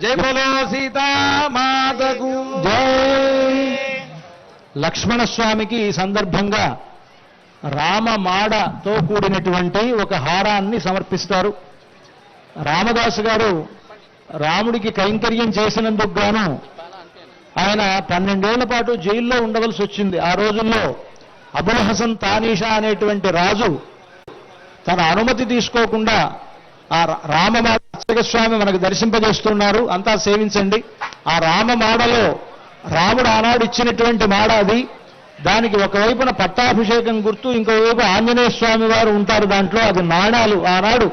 జై బోలో సీతామాతకు జై. లక్ష్మణస్వామికి ఈ సందర్భంగా రామమాడతో కూడినటువంటి ఒక హారాన్ని సమర్పిస్తారు. రామదాసు గారు రాముడికి కైంకర్యం చేసినందుకు గాను ఆయన పన్నెండేళ్ళ పాటు జైల్లో ఉండవలసి వచ్చింది. ఆ రోజుల్లో అబుల్ హసన్ తానీషా అనేటువంటి రాజు తన అనుమతి తీసుకోకుండా ఆ రా- రామమాడ స్వామి మనకు దర్శింపజేస్తున్నారు. అంతా సేవించండి. ఆ రామమాడలో రాముడు ఆనాడు ఇచ్చినటువంటి మాడ అది. దానికి ఒకవైపున పట్టాభిషేకం గుర్తు ఇంకోవైపు ఆంజనేయ స్వామి వారు ఉంటారు దాంట్లో. అది నాణాలు ఆనాడు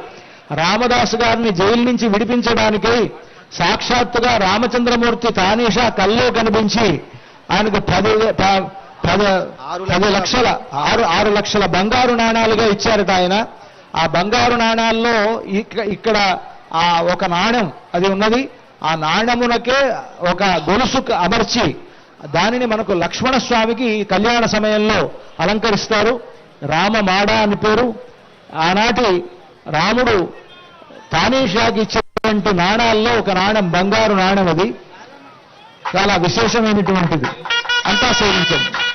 రామదాసు గారిని జైలు నుంచి విడిపించడానికి సాక్షాత్తుగా రామచంద్రమూర్తి తానీషా కల్లో కనిపించి ఆయనకు పది పది పది లక్షల ఆరు ఆరు లక్షల బంగారు నాణాలుగా ఇచ్చారట ఆయన. ఆ బంగారు నాణాల్లో ఇక్క- ఇక్కడ ఆ ఒక నాణ్యం అది ఉన్నది. ఆ నాణ్యమునకే ఒక గొలుసు అమర్చి దానిని మనకు లక్ష్మణ స్వామికి కళ్యాణ సమయంలో అలంకరిస్తారు. రామమాడ అని పేరు. ఆనాటి రాముడు తానేషాకి ఇచ్చినటువంటి నాణాల్లో ఒక నాణం బంగారు నాణం అది. చాలా విశేషమైనటువంటిది. అంతా సేవించండి.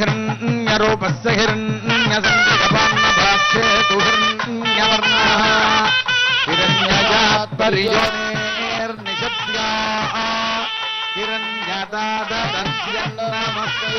హిరణ్యరూపస్య హిరణ్యసంజగపాన్నభాక్షేతు హిరణ్యవర్ణ హిరణ్యజాత్పర్యోనిర్నిషద్యా హిరణ్యదాదర్శ్యన్నమస్తై